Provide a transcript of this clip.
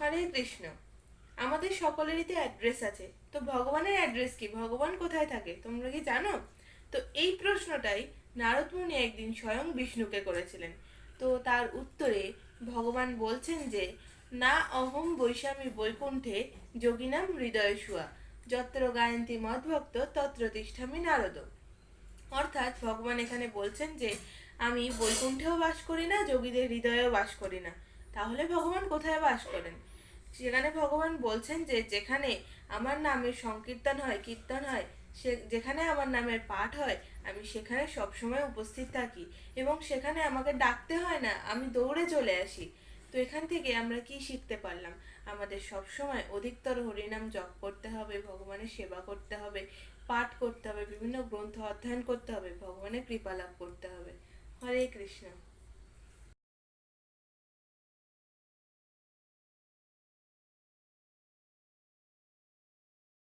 হরে কৃষ্ণ। আমাদের সকলেরই তো অ্যাড্রেস আছে। তো ভগবানের অ্যাড্রেস কি? ভগবান কোথায় থাকে? তোমরা কি জানো? তো এই প্রশ্নটাই নারদমুনি একদিন স্বয়ং বিষ্ণুকে করেছিলেন। তো তার উত্তরে ভগবান বলছেন যে, না অহম বৈশামী বৈকুণ্ঠে যোগিনাম হৃদয় শুয়া যত্র গায়ন্তী মদভক্ত তত্র তিষ্ঠামি নারদ। অর্থাৎ ভগবান এখানে বলছেন যে, আমি বৈকুণ্ঠেও বাস করি না, যোগীদের হৃদয়েও বাস করি না। তাহলে ভগবান কোথায় বাস করেন? সেখানে ভগবান বলছেন যে, যেখানে আমার নামের সংকীর্তন হয়, কীর্তন হয়, সে, যেখানে আমার নামের পাঠ হয়, আমি সেখানে সবসময় উপস্থিত থাকি এবং সেখানে আমাকে ডাকতে হয় না, আমি দৌড়ে চলে আসি। তো এখান থেকে আমরা কি শিখতে পারলাম? আমাদের সবসময় অধিকতর হরিনাম জপ করতে হবে, ভগবানের সেবা করতে হবে, পাঠ করতে হবে, বিভিন্ন গ্রন্থ অধ্যয়ন করতে হবে, ভগবানের কৃপা লাভ করতে হবে। হরে কৃষ্ণ।